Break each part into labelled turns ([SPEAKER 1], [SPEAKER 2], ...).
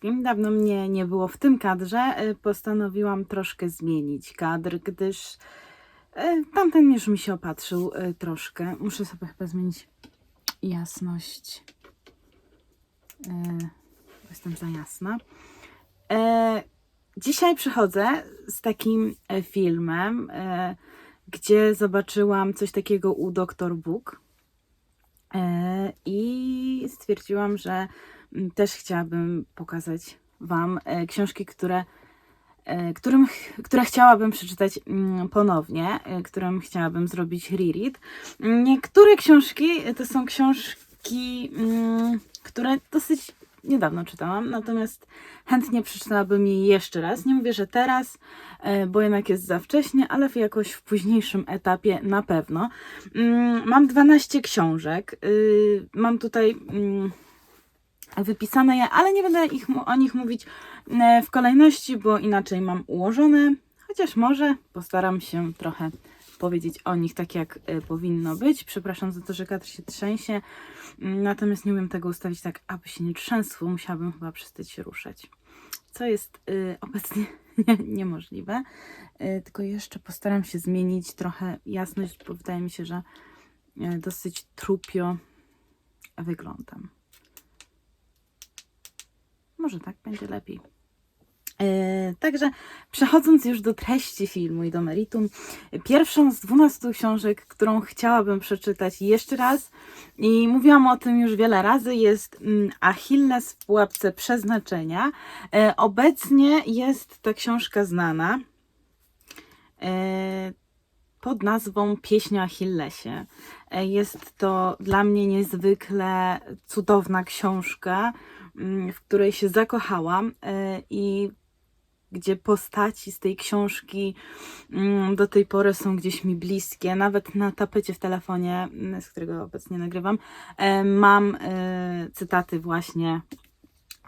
[SPEAKER 1] wszystkim. Dawno mnie nie było w tym kadrze. y, Postanowiłam troszkę zmienić kadr, gdyż y, tamten już mi się opatrzył y, troszkę. Muszę sobie chyba zmienić jasność. Jestem za jasna. E, Dzisiaj przychodzę z takim e, filmem, e, gdzie zobaczyłam coś takiego u Dr. Book. E, I stwierdziłam, że też chciałabym pokazać Wam e, książki, które, e, którym, które chciałabym przeczytać ponownie, e, którym chciałabym zrobić reread. Niektóre książki to są książki, które dosyć niedawno czytałam, natomiast chętnie przeczytałabym je jeszcze raz. Nie mówię, że teraz, bo jednak jest za wcześnie, ale w jakoś w późniejszym etapie na pewno. Mam 12 książek. y, Mam tutaj wypisane je, ale nie będę ich, o nich mówić e, w kolejności, bo inaczej mam ułożone. Chociaż może postaram się trochę powiedzieć o nich tak, jak e, powinno być. Przepraszam za to, że kadr się trzęsie. Mm, Natomiast nie umiem tego ustawić tak, aby się nie trzęsło. Musiałabym chyba przestać się ruszać. Co jest y, obecnie nie, niemożliwe. Tylko jeszcze postaram się zmienić trochę jasność, bo wydaje mi się, że dosyć trupio wyglądam. Może tak będzie lepiej. E, Także przechodząc już do treści filmu i do meritum, pierwszą z 12 książek, którą chciałabym przeczytać jeszcze raz i mówiłam o tym już wiele razy, jest mm, Achilles w pułapce przeznaczenia. E, Obecnie jest ta książka znana e, pod nazwą Pieśń o Achillesie. Jest to dla mnie niezwykle cudowna książka, w której się zakochałam e, i gdzie postaci z tej książki mm, do tej pory są gdzieś mi bliskie. Nawet na tapecie w telefonie, mm, z którego obecnie nagrywam, e, mam e, cytaty właśnie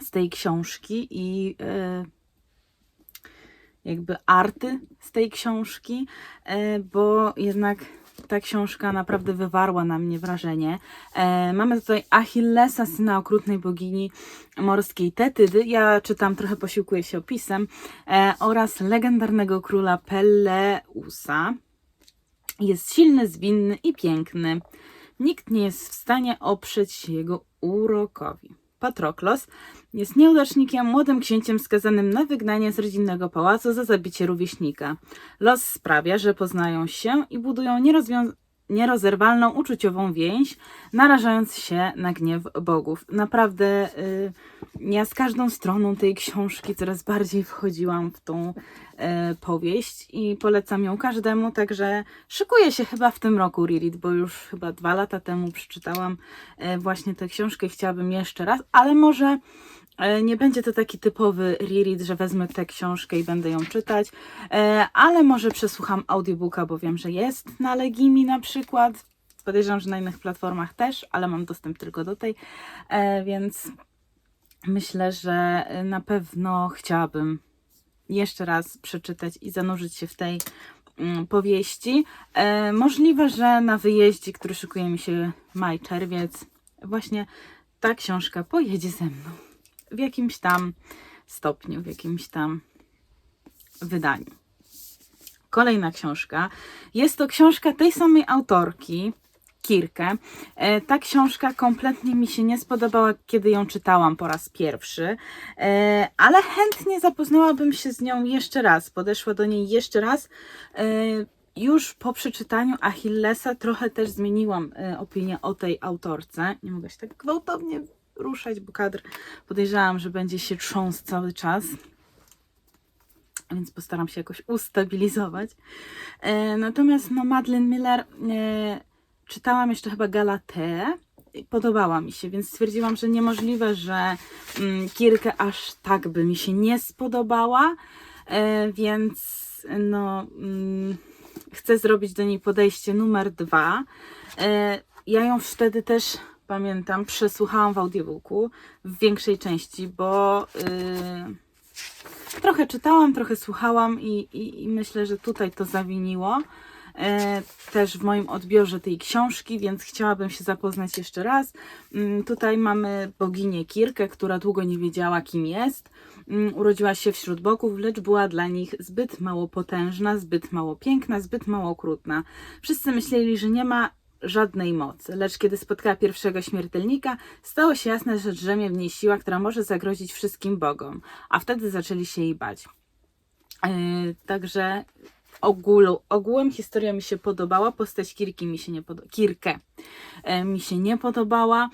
[SPEAKER 1] z tej książki i jakby arty z tej książki, bo jednak ta książka naprawdę wywarła na mnie wrażenie. E, mamy tutaj Achillesa, syna okrutnej bogini morskiej Tetydy. Ja czytam, trochę posiłkuję się opisem. E, oraz legendarnego króla Peleusa. Jest silny, zwinny i piękny. Nikt nie jest w stanie oprzeć się jego urokowi. Patroklos jest nieudacznikiem, młodym księciem skazanym na wygnanie z rodzinnego pałacu za zabicie rówieśnika. Los sprawia, że poznają się i budują nierozwią- nierozerwalną uczuciową więź, narażając się na gniew bogów. Naprawdę y, ja z każdą stroną tej książki coraz bardziej wchodziłam w tą y, powieść i polecam ją każdemu, także szykuję się chyba w tym roku reread, bo już chyba dwa lata temu przeczytałam y, właśnie tę książkę i chciałabym jeszcze raz, ale może Nie będzie to taki typowy reread, że wezmę tę książkę i będę ją czytać, e, ale może przesłucham audiobooka, bo wiem, że jest na Legimi na przykład. Podejrzewam, że na innych platformach też, ale mam dostęp tylko do tej, e, więc myślę, że na pewno chciałabym jeszcze raz przeczytać i zanurzyć się w tej mm, powieści. E, Możliwe, że na wyjeździe, który szykuje mi się maj, czerwiec, właśnie ta książka pojedzie ze mną w jakimś tam stopniu, w jakimś tam wydaniu. Kolejna książka. Jest to książka tej samej autorki, Kirkę. E, Ta książka kompletnie mi się nie spodobała, kiedy ją czytałam po raz pierwszy, e, ale chętnie zapoznałabym się z nią jeszcze raz. Podeszła do niej jeszcze raz. E, Już po przeczytaniu Achillesa trochę też zmieniłam opinię o tej autorce. Nie mogę się tak gwałtownie ruszać, bo kadr podejrzewam, że będzie się trząsł cały czas. Więc postaram się jakoś ustabilizować. E, natomiast no, Madeleine Miller e, czytałam jeszcze chyba Galatę. i Podobała mi się, więc stwierdziłam, że niemożliwe, że mm, Kirkę aż tak by mi się nie spodobała. E, więc no, mm, chcę zrobić do niej podejście numer dwa. E, ja ją wtedy też pamiętam, przesłuchałam w audiobooku w większej części, bo yy, trochę czytałam, trochę słuchałam i, i, i myślę, że tutaj to zawiniło. e, też w moim odbiorze tej książki, więc chciałabym się zapoznać jeszcze raz. Mm, Tutaj mamy boginię Kirkę, która długo nie wiedziała, kim jest. Mm, Urodziła się wśród bogów, lecz była dla nich zbyt mało potężna, zbyt mało piękna, zbyt mało okrutna. Wszyscy myśleli, że nie ma żadnej mocy, lecz kiedy spotkała pierwszego śmiertelnika, stało się jasne, że drzemie w niej siła, która może zagrozić wszystkim bogom, a wtedy zaczęli się jej bać. Yy, także ogólu, ogółem historia mi się podobała, postać Kirki mi się nie podobała, Kirkę e, mi się nie podobała,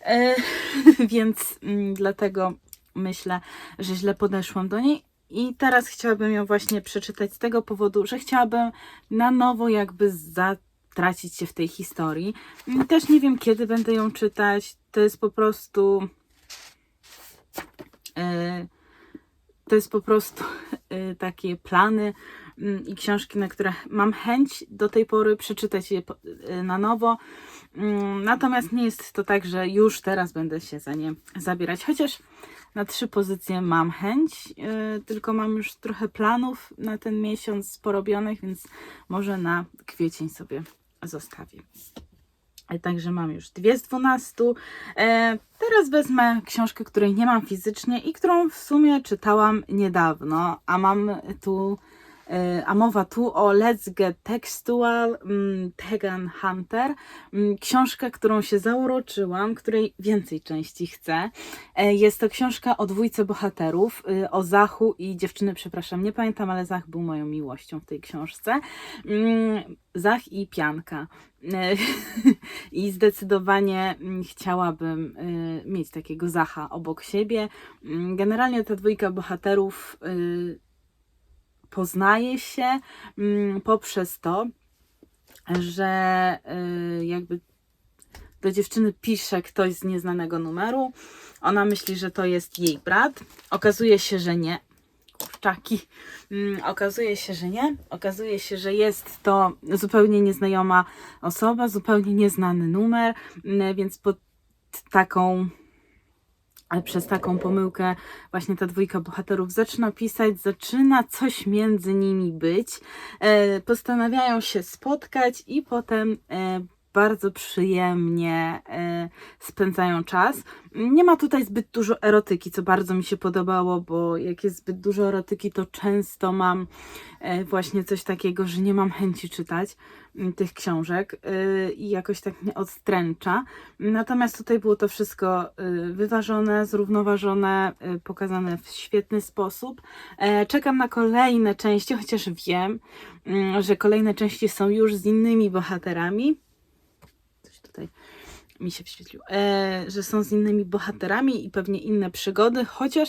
[SPEAKER 1] e, więc mm, dlatego myślę, że źle podeszłam do niej. I teraz chciałabym ją właśnie przeczytać z tego powodu, że chciałabym na nowo jakby zatracić się w tej historii. Też nie wiem, kiedy będę ją czytać. To jest po prostu. e, to jest po prostu y, takie plany mm, i książki, na które mam chęć do tej pory przeczytać je y, na nowo. Mm, Natomiast nie jest to tak, że już teraz będę się za nie zabierać, chociaż na trzy pozycje mam chęć, tylko mam już trochę planów na ten miesiąc porobionych, więc może na kwiecień sobie zostawię. E, Także mam już dwie z dwunastu. E, teraz wezmę książkę, której nie mam fizycznie i którą w sumie czytałam niedawno, a mam tu, a mowa tu o Let's Get Textual mm, Tegan Hunter. Mm, Książkę, którą się zauroczyłam, której więcej części chcę. E, jest to książka o dwójce bohaterów, y, o Zachu i dziewczyny, przepraszam, nie pamiętam, ale Zach był moją miłością w tej książce. Mm, Zach i Pianka. E, I zdecydowanie chciałabym y, mieć takiego Zacha obok siebie. Generalnie ta dwójka bohaterów y, poznaje się mm, poprzez to, że y, jakby do dziewczyny pisze ktoś z nieznanego numeru. Ona myśli, że to jest jej brat. Okazuje się, że nie. Kurczaki. Mm, Okazuje się, że nie. Okazuje się, że jest to zupełnie nieznajoma osoba, zupełnie nieznany numer, mm, więc pod taką przez taką pomyłkę właśnie ta dwójka bohaterów zaczyna pisać, zaczyna coś między nimi być. E, postanawiają się spotkać i potem e, bardzo przyjemnie e, spędzają czas. Nie ma tutaj zbyt dużo erotyki, co bardzo mi się podobało, bo jak jest zbyt dużo erotyki, to często mam e, właśnie coś takiego, że nie mam chęci czytać mm, tych książek y, i jakoś tak mnie odstręcza. Natomiast tutaj było to wszystko wyważone, zrównoważone, pokazane w świetny sposób. E, Czekam na kolejne części, chociaż wiem, mm, że kolejne części są już z innymi bohaterami. Tutaj mi się wświetliło, e, że są z innymi bohaterami i pewnie inne przygody, chociaż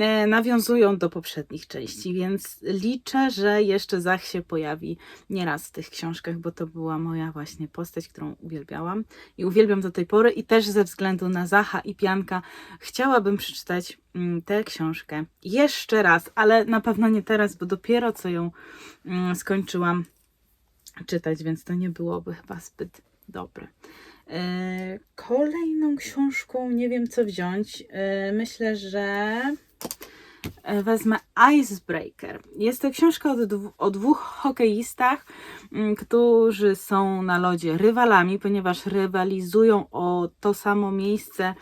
[SPEAKER 1] e, nawiązują do poprzednich części, więc liczę, że jeszcze Zach się pojawi nieraz w tych książkach, bo to była moja właśnie postać, którą uwielbiałam i uwielbiam do tej pory i też ze względu na Zacha i Pianka chciałabym przeczytać mm, tę książkę jeszcze raz, ale na pewno nie teraz, bo dopiero co ją mm, skończyłam czytać, więc to nie byłoby chyba zbyt dobre. E, Kolejną książką nie wiem co wziąć. E, Myślę, że wezmę Icebreaker. Jest to książka o, dwu, o dwóch hokeistach, mm, którzy są na lodzie rywalami, ponieważ rywalizują o to samo miejsce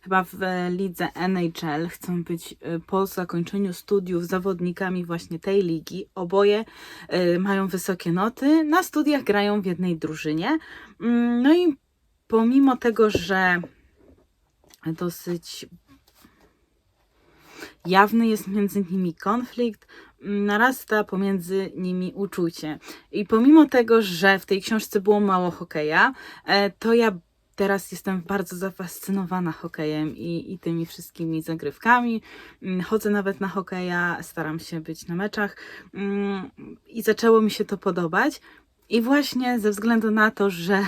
[SPEAKER 1] chyba w lidze NHL. Chcą być e, po zakończeniu studiów zawodnikami właśnie tej ligi. Oboje e, mają wysokie noty. Na studiach grają w jednej drużynie. Mm, No i pomimo tego, że dosyć jawny jest między nimi konflikt, mm, narasta pomiędzy nimi uczucie. I pomimo tego, że w tej książce było mało hokeja, e, to ja teraz jestem bardzo zafascynowana hokejem i, i tymi wszystkimi zagrywkami. Mm, Chodzę nawet na hokeja, staram się być na meczach mm, i zaczęło mi się to podobać. I właśnie ze względu na to, że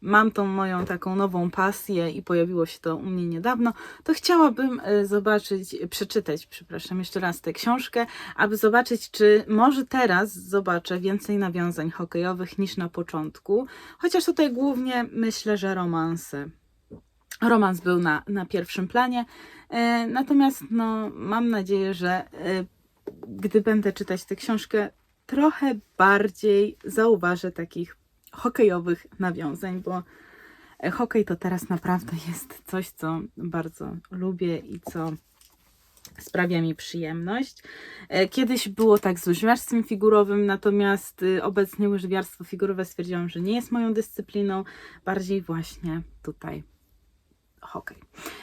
[SPEAKER 1] mam tą moją taką nową pasję i pojawiło się to u mnie niedawno, to chciałabym e, zobaczyć, przeczytać, przepraszam, jeszcze raz tę książkę, aby zobaczyć, czy może teraz zobaczę więcej nawiązań hokejowych niż na początku. Chociaż tutaj głównie myślę, że romanse. Romans był na, na pierwszym planie. E, natomiast no, mam nadzieję, że e, gdy będę czytać tę książkę, trochę bardziej zauważę takich hokejowych nawiązań, bo e, hokej to teraz naprawdę jest coś, co bardzo lubię i co sprawia mi przyjemność. E, Kiedyś było tak z łyżwiarstwem figurowym, natomiast y, obecnie łyżwiarstwo figurowe stwierdziłam, że nie jest moją dyscypliną, bardziej właśnie tutaj hokej.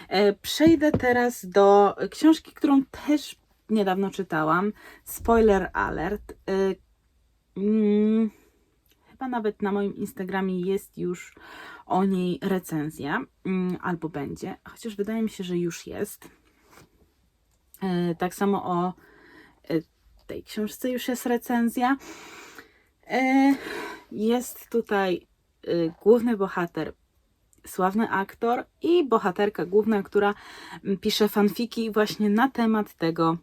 [SPEAKER 1] E, Przejdę teraz do książki, którą też niedawno czytałam. Spoiler alert. Mm, Chyba nawet na moim Instagramie jest już o niej recenzja, mm, albo będzie, chociaż wydaje mi się, że już jest. E, Tak samo o e, tej książce już jest recenzja. E, Jest tutaj główny bohater, sławny aktor i bohaterka główna, która mm, pisze fanfiki właśnie na temat tego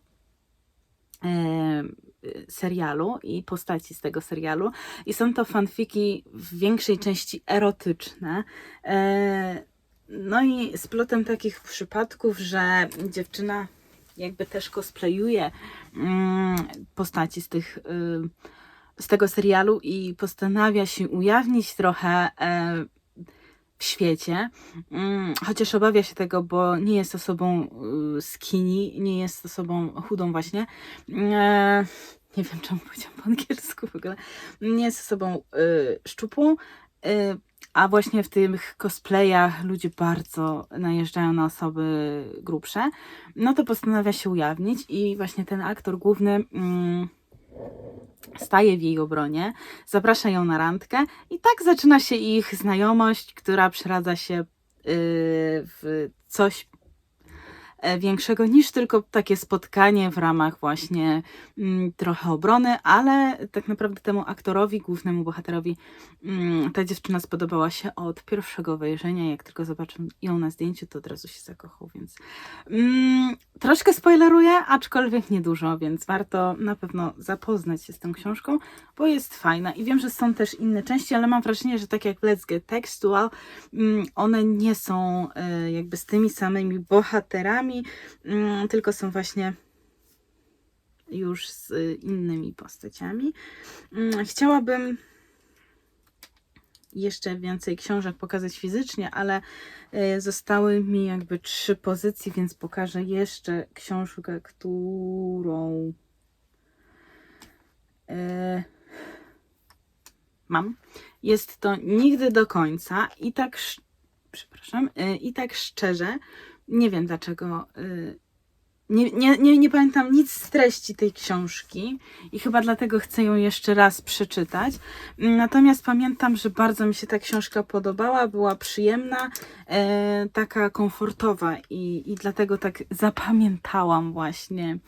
[SPEAKER 1] serialu i postaci z tego serialu. I są to fanfiki w większej części erotyczne. E, No i z plotem takich przypadków, że dziewczyna jakby też cosplayuje mm, postaci z tych y, z tego serialu i postanawia się ujawnić trochę e, świecie, Mm, chociaż obawia się tego, bo nie jest osobą y, skinny, nie jest osobą chudą właśnie. E, nie wiem, czemu powiedziałam po angielsku w ogóle. Nie jest osobą y, szczupłą, y, a właśnie w tych cosplayach ludzie bardzo najeżdżają na osoby grubsze. No to postanawia się ujawnić i właśnie ten aktor główny mm, staje w jej obronie, zaprasza ją na randkę i tak zaczyna się ich znajomość, która przeradza się y, w coś e, większego niż tylko takie spotkanie w ramach właśnie mm, trochę obrony, ale tak naprawdę temu aktorowi, głównemu bohaterowi, mm, ta dziewczyna spodobała się od pierwszego wejrzenia. Jak tylko zobaczył ją na zdjęciu, to od razu się zakochał, więc mm, troszkę spoileruję, aczkolwiek niedużo, więc warto na pewno zapoznać się z tą książką, bo jest fajna i wiem, że są też inne części, ale mam wrażenie, że tak jak Let's Get Textual, mm, one nie są e, jakby z tymi samymi bohaterami, mm, tylko są właśnie już z y, innymi postaciami. Mm, Chciałabym jeszcze więcej książek pokazać fizycznie, ale y, zostały mi jakby trzy pozycje, więc pokażę jeszcze książkę, którą y, mam. Jest to Nigdy do końca i tak, sz- przepraszam, y, i tak szczerze, nie wiem dlaczego nie, nie, nie, nie pamiętam nic z treści tej książki i chyba dlatego chcę ją jeszcze raz przeczytać. Natomiast pamiętam, że bardzo mi się ta książka podobała, była przyjemna, e, taka komfortowa i, i dlatego tak zapamiętałam właśnie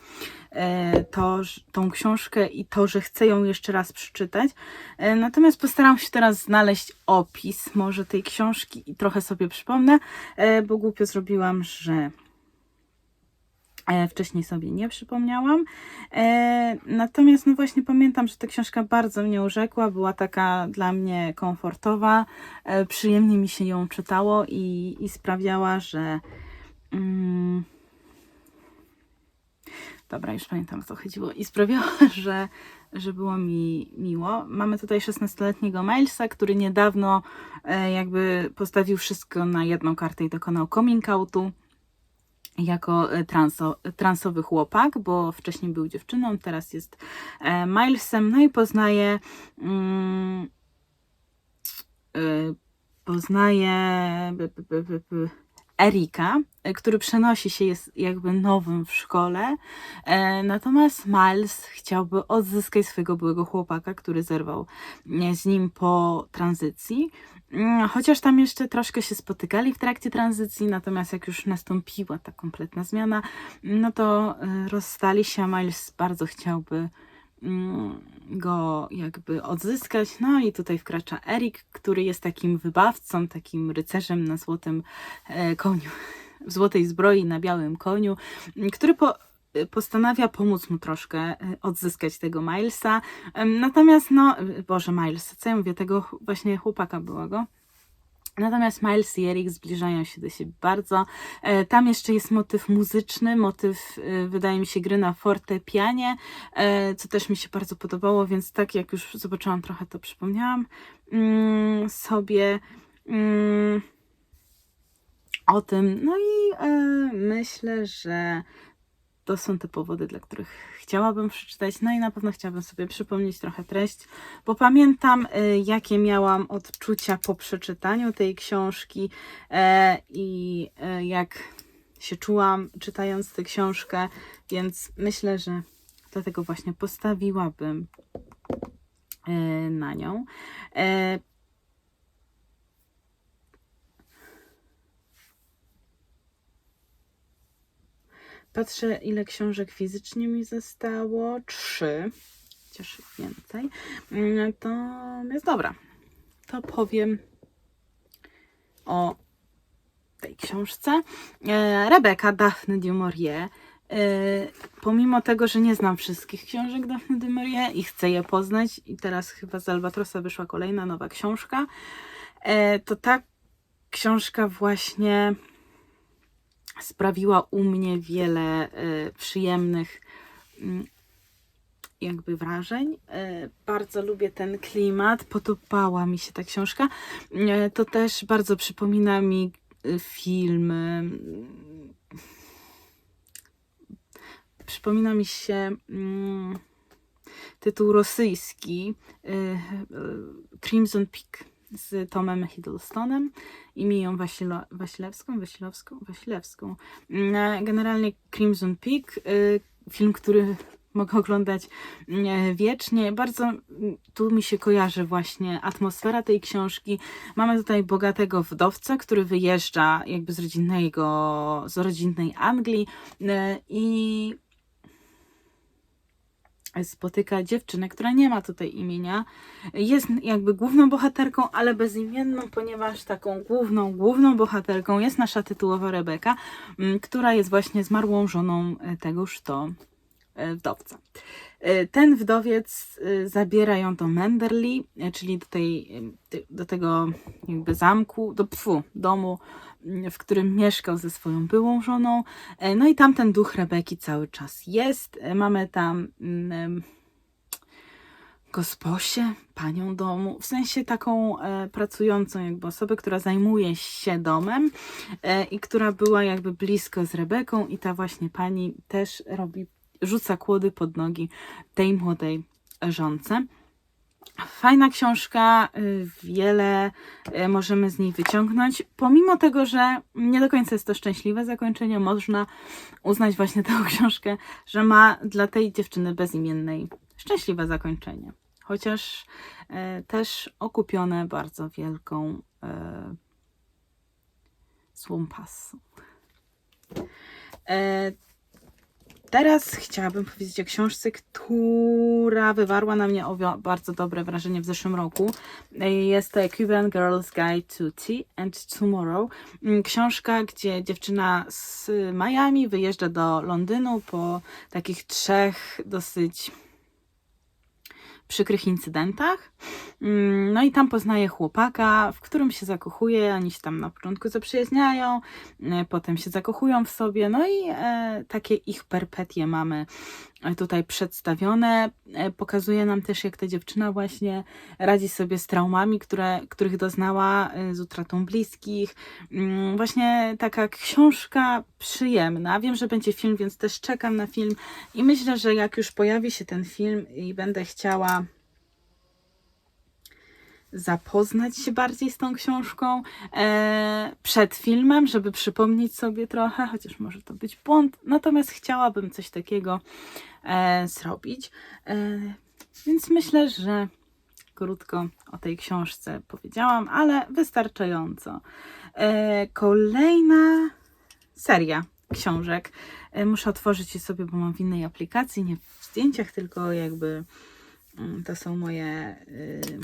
[SPEAKER 1] e, to, tą książkę i to, że chcę ją jeszcze raz przeczytać. E, natomiast postaram się teraz znaleźć opis może tej książki i trochę sobie przypomnę, e, bo głupio zrobiłam, że Wcześniej sobie nie przypomniałam. E, natomiast no właśnie pamiętam, że ta książka bardzo mnie urzekła, była taka dla mnie komfortowa, e, przyjemnie mi się ją czytało i, i sprawiała, że. Mm, dobra, już pamiętam o co chodziło. I sprawiała, że, że było mi miło. Mamy tutaj 16-letniego Milesa, który niedawno e, jakby postawił wszystko na jedną kartę i dokonał coming outu jako e, transo, transowy chłopak, bo wcześniej był dziewczyną, teraz jest e, Milesem, no i poznaje mm, e, poznaje b, b, b, b, b, Erika, e, który przenosi się, jest jakby nowym w szkole, e, natomiast Miles chciałby odzyskać swojego byłego chłopaka, który zerwał e, z nim po tranzycji, Mm, Chociaż tam jeszcze troszkę się spotykali w trakcie tranzycji, natomiast jak już nastąpiła ta kompletna zmiana, no to rozstali się, a Miles bardzo chciałby go jakby odzyskać. No i tutaj wkracza Erik, który jest takim wybawcą, takim rycerzem na złotym e, koniu, w złotej zbroi na białym koniu, m, który po, y, postanawia pomóc mu troszkę y, odzyskać tego Milesa. Natomiast, no, Boże, Miles, co ja mówię, tego właśnie chłopaka byłego. Natomiast Miles i Eric zbliżają się do siebie bardzo. E, Tam jeszcze jest motyw muzyczny, motyw, e, wydaje mi się, gry na fortepianie, e, co też mi się bardzo podobało, więc tak jak już zobaczyłam trochę, to przypomniałam mm, sobie mm, o tym. No i myślę, że to są te powody, dla których chciałabym przeczytać. No i na pewno chciałabym sobie przypomnieć trochę treść, bo pamiętam, y, jakie miałam odczucia po przeczytaniu tej książki e, i e, jak się czułam czytając tę książkę, więc myślę, że dlatego właśnie postawiłabym e, na nią. Patrzę, ile książek fizycznie mi zostało. Trzy. Chociaż więcej. To jest dobra. To powiem o tej książce. E, Rebeka Daphne du Maurier. E, Pomimo tego, że nie znam wszystkich książek Daphne du Maurier i chcę je poznać, i teraz chyba z Albatrosa wyszła kolejna nowa książka, e, to ta książka właśnie sprawiła u mnie wiele e, przyjemnych mm, jakby wrażeń. E, Bardzo lubię ten klimat, podobała mi się ta książka. E, To też bardzo przypomina mi film. mm, Przypomina mi się mm, tytuł rosyjski Crimson Peak z Tomem Hiddlestonem i Miją Wasilo, Wasilewską, Wasilewską, Wasilewską. Mm, Generalnie Crimson Peak, y, film, który mogę oglądać mm, wiecznie. Bardzo mm, tu mi się kojarzy właśnie atmosfera tej książki. Mamy tutaj bogatego wdowca, który wyjeżdża jakby z rodzinnego, z rodzinnej Anglii y, i spotyka dziewczynę, która nie ma tutaj imienia. Jest jakby główną bohaterką, ale bezimienną, ponieważ taką główną, główną bohaterką jest nasza tytułowa Rebeka, m, która jest właśnie zmarłą żoną e, tegoż to e, wdowca. E, Ten wdowiec zabiera ją do Menderley, czyli do, tej, do tego jakby zamku, do pfu, domu, w którym mieszkał ze swoją byłą żoną. E, No i tam ten duch Rebeki cały czas jest. E, Mamy tam mm, gosposię, panią domu, w sensie taką e, pracującą jakby osobę, która zajmuje się domem i która była jakby blisko z Rebeką i ta właśnie pani też robi, rzuca kłody pod nogi tej młodej żonce. Fajna książka, y, wiele y, możemy z niej wyciągnąć. Pomimo tego, że nie do końca jest to szczęśliwe zakończenie, można uznać właśnie tę książkę, że ma dla tej dziewczyny bezimiennej szczęśliwe zakończenie. Chociaż e, też okupione bardzo wielką złą pasą. Teraz chciałabym powiedzieć o książce, która wywarła na mnie bardzo dobre wrażenie w zeszłym roku. Jest to Cuban Girl's Guide to Tea and Tomorrow. Mm, Książka, gdzie dziewczyna z Miami wyjeżdża do Londynu po takich trzech dosyć przykrych incydentach. Mm, No i tam poznaje chłopaka, w którym się zakochuje. Oni się tam na początku zaprzyjaźniają, e, potem się zakochują w sobie. No i e, takie ich perpetie mamy e, tutaj przedstawione. Pokazuje nam też, jak ta dziewczyna właśnie radzi sobie z traumami, które, których doznała z utratą bliskich. Mm, Właśnie taka książka przyjemna. Wiem, że będzie film, więc też czekam na film i myślę, że jak już pojawi się ten film i będę chciała zapoznać się bardziej z tą książką e, przed filmem, żeby przypomnieć sobie trochę, chociaż może to być błąd, natomiast chciałabym coś takiego e, zrobić. E, więc myślę, że krótko o tej książce powiedziałam, ale wystarczająco. E, kolejna seria książek. E, Muszę otworzyć je sobie, bo mam w innej aplikacji, nie w zdjęciach, tylko jakby mm, to są moje y,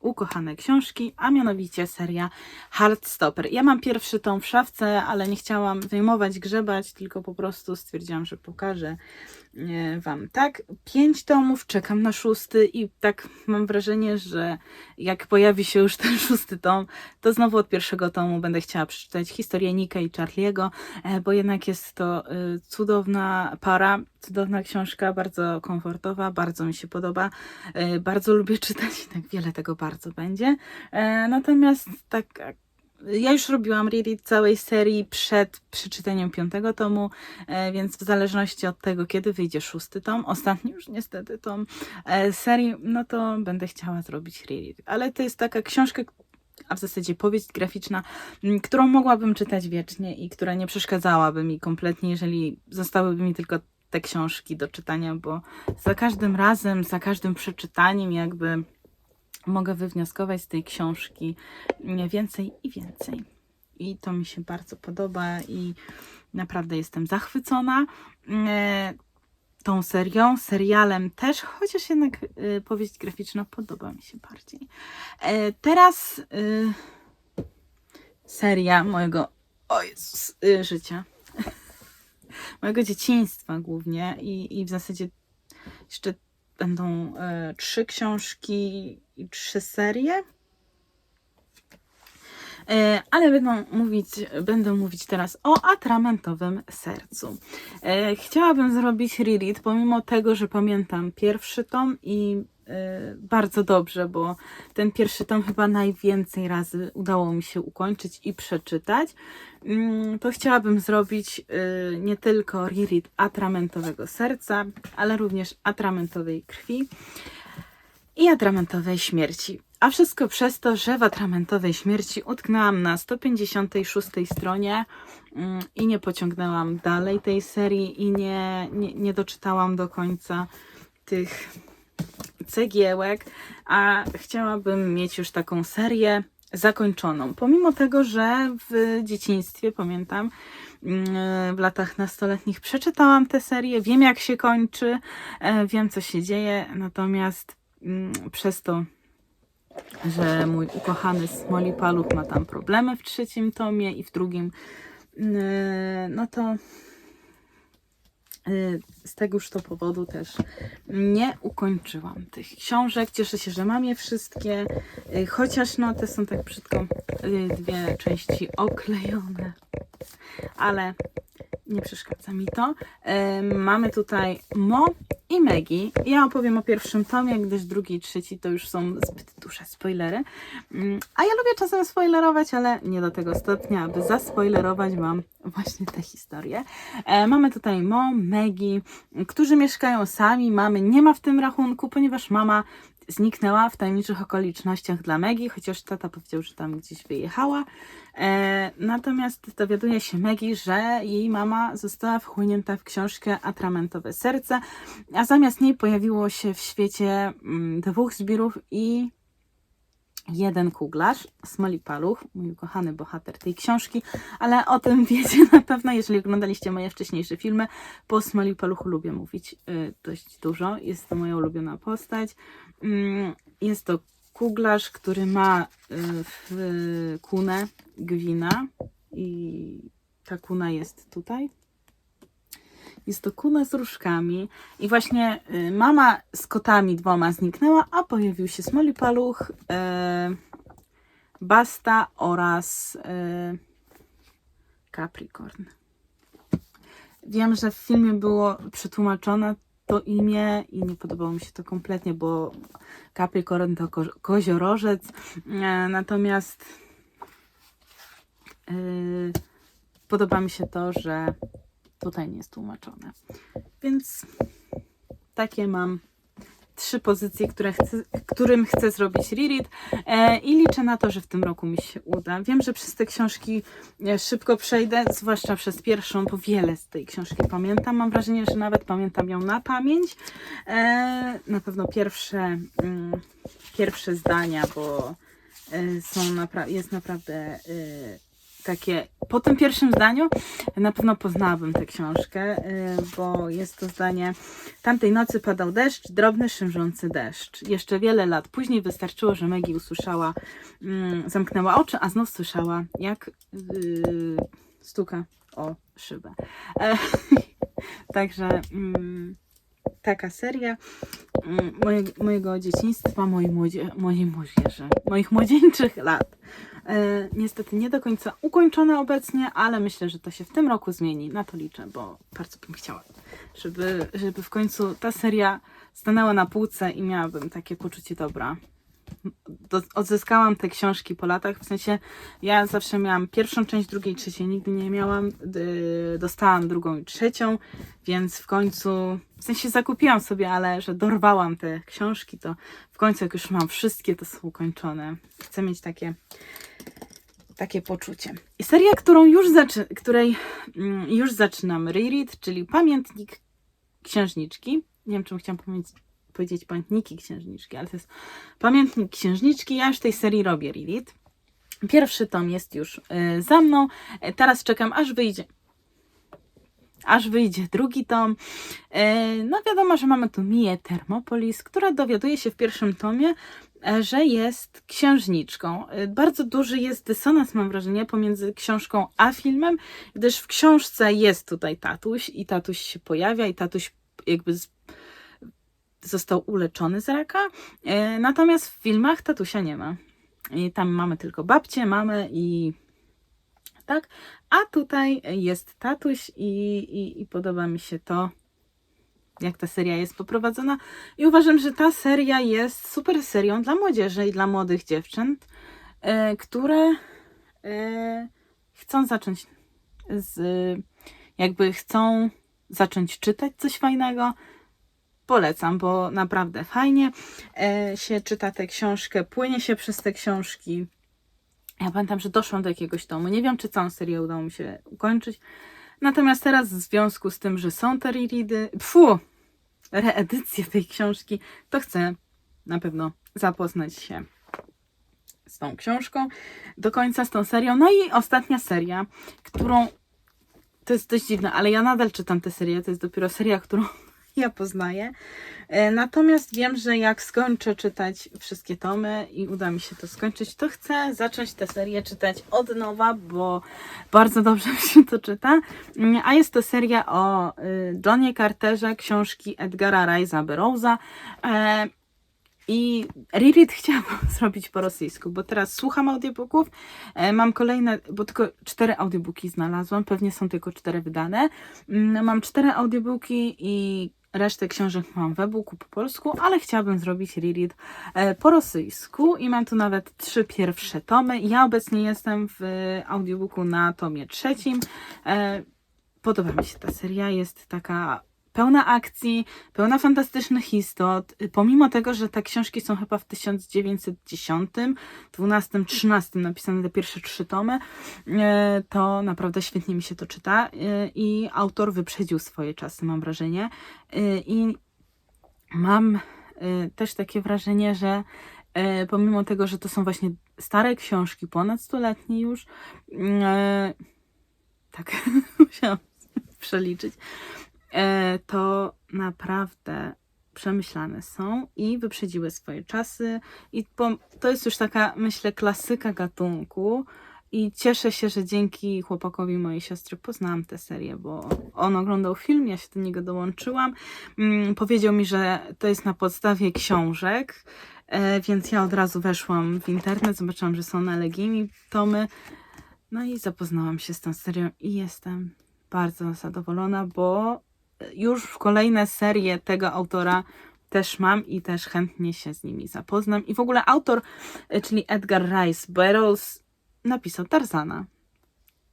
[SPEAKER 1] ukochane książki, a mianowicie seria Heartstopper. Ja mam pierwszy tom w szafce, ale nie chciałam wyjmować, grzebać, tylko po prostu stwierdziłam, że pokażę e, Wam. Tak, pięć tomów, czekam na szósty i tak mam wrażenie, że jak pojawi się już ten szósty tom, to znowu od pierwszego tomu będę chciała przeczytać historię Nika i Charlie'ego, e, bo jednak jest to e, cudowna para, cudowna książka, bardzo komfortowa, bardzo mi się podoba, e, bardzo lubię czytać i tak wiele tego bardzo będzie. E, Natomiast tak ja już robiłam reread całej serii przed przeczytaniem piątego tomu, e, więc w zależności od tego, kiedy wyjdzie szósty tom, ostatni już niestety tom serii, no to będę chciała zrobić reread. Ale to jest taka książka, a w zasadzie powieść graficzna, którą mogłabym czytać wiecznie i która nie przeszkadzałaby mi kompletnie, jeżeli zostałyby mi tylko te książki do czytania, bo za każdym razem, za każdym przeczytaniem jakby mogę wywnioskować z tej książki więcej i więcej. I to mi się bardzo podoba i naprawdę jestem zachwycona e, tą serią, serialem też, chociaż jednak e, powieść graficzna podoba mi się bardziej. E, Teraz seria mojego o Jezus, życia. mojego dzieciństwa głównie i, i w zasadzie jeszcze będą e, trzy książki i trzy serie. E, ale będą mówić, będę mówić teraz o atramentowym sercu. E, chciałabym zrobić reread, pomimo tego, że pamiętam pierwszy tom i bardzo dobrze, bo ten pierwszy tom chyba najwięcej razy udało mi się ukończyć i przeczytać. Mm, To chciałabym zrobić e, nie tylko reread atramentowego serca, ale również atramentowej krwi i atramentowej śmierci. A wszystko przez to, że w atramentowej śmierci utknęłam na 156 stronie mm, i nie pociągnęłam dalej tej serii i nie, nie, nie doczytałam do końca tych cegiełek, a chciałabym mieć już taką serię zakończoną. Pomimo tego, że w dzieciństwie, pamiętam, mm, w latach nastoletnich przeczytałam tę serię, wiem jak się kończy, e, wiem co się dzieje, natomiast mm, przez to, że mój ukochany Smoli Paluch ma tam problemy w trzecim tomie i w drugim, mm, no to z tegoż to powodu też nie ukończyłam tych książek. Cieszę się, że mam je wszystkie, y, chociaż no te są tak brzydko y, dwie części oklejone, ale nie przeszkadza mi to. Mamy tutaj Mo i Megi. Ja opowiem o pierwszym tomie, gdyż drugi i trzeci to już są zbyt duże spoilery. Ym, A ja lubię czasem spoilerować, ale nie do tego stopnia, aby zaspoilerować Wam właśnie tę historię. E, Mamy tutaj Mo, Megi, którzy mieszkają sami. Mamy nie ma w tym rachunku, ponieważ mama zniknęła w tajemniczych okolicznościach dla Megi, chociaż tata powiedział, że tam gdzieś wyjechała. E, natomiast dowiaduje się Megi, że jej mama została wchłonięta w książkę Atramentowe Serce, a zamiast niej pojawiło się w świecie mm, dwóch zbirów i jeden kuglarz, Smoli Paluch, mój ukochany bohater tej książki, ale o tym wiecie na pewno, jeżeli oglądaliście moje wcześniejsze filmy. Po Smoli Paluchu lubię mówić y, dość dużo, jest to moja ulubiona postać. Mm, Jest to kuglarz, który ma y, w kunę gwina i ta kuna jest tutaj. Jest to kuna z różkami i właśnie y, mama z kotami dwoma zniknęła, a pojawił się Smolipaluch, y, Basta oraz Capricorn. Wiem, że w filmie było przetłumaczone to imię i nie podobało mi się to kompletnie, bo Capricorn to ko koziorożec, e, natomiast yy, podoba mi się to, że tutaj nie jest tłumaczone. Więc takie mam trzy pozycje, które chcę, którym chcę zrobić reread i liczę na to, że w tym roku mi się uda. Wiem, że przez te książki e, szybko przejdę, zwłaszcza przez pierwszą, bo wiele z tej książki pamiętam. Mam wrażenie, że nawet pamiętam ją na pamięć. E, na pewno pierwsze, mm, pierwsze zdania, bo e, są jest naprawdę takie. Po tym pierwszym zdaniu na pewno poznałabym tę książkę, e, bo jest to zdanie. Tamtej nocy padał deszcz, drobny, szymrzący deszcz. Jeszcze wiele lat później wystarczyło, że Maggie usłyszała, mm, zamknęła oczy, a znów słyszała, jak yy, stuka o szybę. E, Także mm, taka seria mm, mojego, dzieciństwa, mojej, młodzie, mojej młodzieży, moich młodzieńczych lat. E, niestety nie do końca ukończone obecnie, ale myślę, że to się w tym roku zmieni. Na to liczę, bo bardzo bym chciała, żeby, żeby w końcu ta seria stanęła na półce i miałabym takie poczucie dobra. Odzyskałam te książki po latach, w sensie ja zawsze miałam pierwszą część, drugiej, trzeciej, nigdy nie miałam, dostałam drugą i trzecią, więc w końcu, w sensie zakupiłam sobie, ale że dorwałam te książki, to w końcu jak już mam wszystkie, to są ukończone. Chcę mieć takie takie poczucie. I seria, którą już zaczy- której mm, już zaczynam reread, czyli Pamiętnik Księżniczki. Nie wiem, czemu chciałam powiedzieć, powiedzieć Pamiętniki Księżniczki, ale to jest Pamiętnik Księżniczki. Ja już tej serii robię reread. Pierwszy tom jest już y, za mną. E, Teraz czekam, aż wyjdzie. Aż wyjdzie drugi tom. E, No wiadomo, że mamy tu Mię Termopolis, która dowiaduje się w pierwszym tomie, e, że jest księżniczką. Bardzo duży jest dysonans, mam wrażenie, pomiędzy książką a filmem, gdyż w książce jest tutaj tatuś i tatuś się pojawia i tatuś jakby. Został uleczony z raka, e, natomiast w filmach tatusia nie ma. I tam mamy tylko babcię, mamę i tak, a tutaj jest tatuś i, i, i podoba mi się to, jak ta seria jest poprowadzona. I uważam, że ta seria jest super serią dla młodzieży i dla młodych dziewcząt, e, które e, chcą zacząć z, jakby chcą zacząć czytać coś fajnego. Polecam, bo naprawdę fajnie e, się czyta tę książkę, płynie się przez te książki. Ja pamiętam, że doszłam do jakiegoś tomu. Nie wiem, czy całą serię udało mi się ukończyć. Natomiast teraz w związku z tym, że są te reready, pfu, reedycje tej książki, to chcę na pewno zapoznać się z tą książką do końca, z tą serią. No i ostatnia seria, którą to jest dość dziwne, ale ja nadal czytam tę serię. To jest dopiero seria, którą ja poznaję. E, Natomiast wiem, że jak skończę czytać wszystkie tomy i uda mi się to skończyć, to chcę zacząć tę serię czytać od nowa, bo bardzo dobrze mi się to czyta. Mm, A jest to seria o y, Johnie Carterze, książki Edgara Rice'a Burroughsa. E, I reread chciałabym zrobić po rosyjsku, bo teraz słucham audiobooków. E, Mam kolejne, bo tylko cztery audiobooki znalazłam, pewnie są tylko cztery wydane. Mm, Mam cztery audiobooki i resztę książek mam w e-booku po polsku, ale chciałabym zrobić reread e, po rosyjsku i mam tu nawet trzy pierwsze tomy. Ja obecnie jestem w audiobooku na tomie trzecim. E, Podoba mi się ta seria, jest taka pełna akcji, pełna fantastycznych istot, pomimo tego, że te książki są chyba w 1910, 12, 13 napisane te pierwsze trzy tomy, e, to naprawdę świetnie mi się to czyta e, i autor wyprzedził swoje czasy, mam wrażenie. E, I mam też takie wrażenie, że pomimo tego, że to są właśnie stare książki, ponad stuletnie już, tak, musiałam przeliczyć, to naprawdę przemyślane są i wyprzedziły swoje czasy. I to jest już taka, myślę, klasyka gatunku. I cieszę się, że dzięki chłopakowi mojej siostry poznałam tę serię, bo on oglądał film, ja się do niego dołączyłam. Mm, powiedział mi, że to jest na podstawie książek, e, więc ja od razu weszłam w internet, zobaczyłam, że są na Legimi tomy. No i zapoznałam się z tą serią i jestem bardzo zadowolona, bo już kolejne serie tego autora też mam i też chętnie się z nimi zapoznam. I w ogóle autor, e, czyli Edgar Rice Burroughs, napisał Tarzana.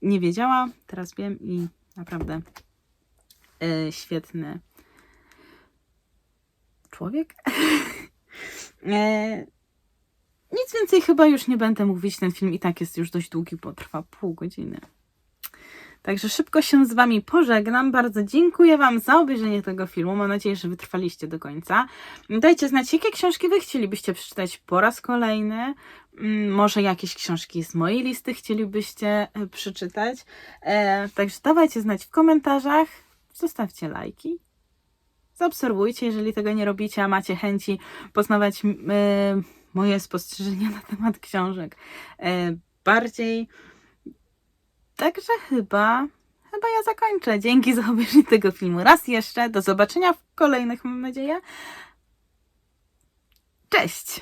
[SPEAKER 1] Nie wiedziała, teraz wiem i naprawdę e, świetny człowiek. e, nic więcej chyba już nie będę mówić. Ten film i tak jest już dość długi, bo trwa pół godziny. Także szybko się z Wami pożegnam. Bardzo dziękuję Wam za obejrzenie tego filmu. Mam nadzieję, że wytrwaliście do końca. Dajcie znać, jakie książki Wy chcielibyście przeczytać po raz kolejny. Mm, Może jakieś książki z mojej listy chcielibyście e, przeczytać. E, także dawajcie znać w komentarzach. Zostawcie lajki. Zaobserwujcie, jeżeli tego nie robicie, a macie chęci poznawać e, moje spostrzeżenia na temat książek bardziej. Także chyba, chyba ja zakończę. Dzięki za obejrzenie tego filmu raz jeszcze. Do zobaczenia w kolejnych, mam nadzieję. Cześć!